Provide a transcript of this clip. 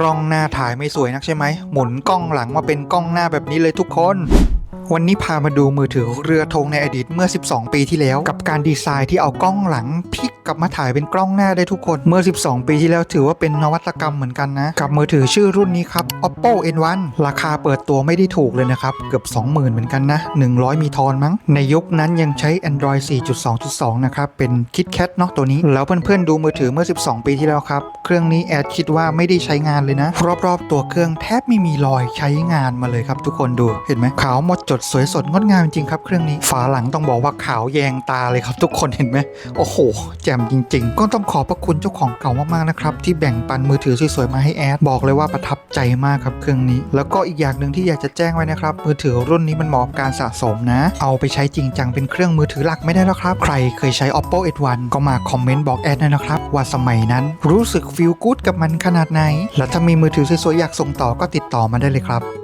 กล้องหน้าถ่ายไม่สวยนักใช่ไหม หมุนกล้องหลังมาเป็นกล้องหน้าแบบนี้เลยทุกคน วันนี้พามาดูมือถือเรือธงในอดีตเมื่อ 12 ปีที่แล้ว กับการดีไซน์ที่เอากล้องหลังพลิกกลับมาถ่ายเป็นกล้องหน้าได้ทุกคนเมื่อ 12 ปีที่แล้วถือว่าเป็นนวัตกรรมเหมือนกันนะ กับมือถือชื่อรุ่นนี้ครับ oppo n1 ราคาเปิดตัวไม่ได้ถูกเลยนะครับ เกือบ 20,000 เหมือนกันนะ 100 มีทอนมั้ง ในยุคนั้นยังใช้ android 4.2.2 นะครับ เป็น KitKat เนาะตัวนี้ แล้วเพื่อนๆดูมือถือเมื่อ 12 ปีที่แล้วครับ เครื่องนี้แอดคิดว่าไม่ได้ใช้งานเลยนะ รอบๆ ตัวเครื่องแทบไม่มีรอยใช้งานมาเลยครับ ทุกคนดูเห็นไหมขาวหมดจดสวยสดงดงามจริงครับเครื่องนี้ฝาหลังต้องบอกว่าขาวแยงตาเลยครับ ทุกคนเห็นไหมโอ้โหแจ่มจริง ๆ ก็ต้องขอบพระคุณเจ้าของเก่ามากๆนะครับที่แบ่งปันมือถือสวยๆมาให้แอดบอกเลยว่าประทับใจมากครับเครื่องนี้ แล้วก็อีกอย่างหนึ่งที่อยากจะแจ้งไว้นะครับมือถือรุ่นนี้มันเหมาะกับการสะสมนะ เอาไปใช้จริงจังเป็นเครื่องมือถือหลักไม่ได้แล้วครับ ใครเคยใช้ oppo n1 ก็มาคอมเมนต์บอกแอดหน่อยนะครับ ว่าสมัยนั้นรู้สึกฟีลกู๊ดกับมันขนาดไหน และถ้ามีมือถือสวยๆอยากส่งต่อก็ติดต่อมาได้เลยครับ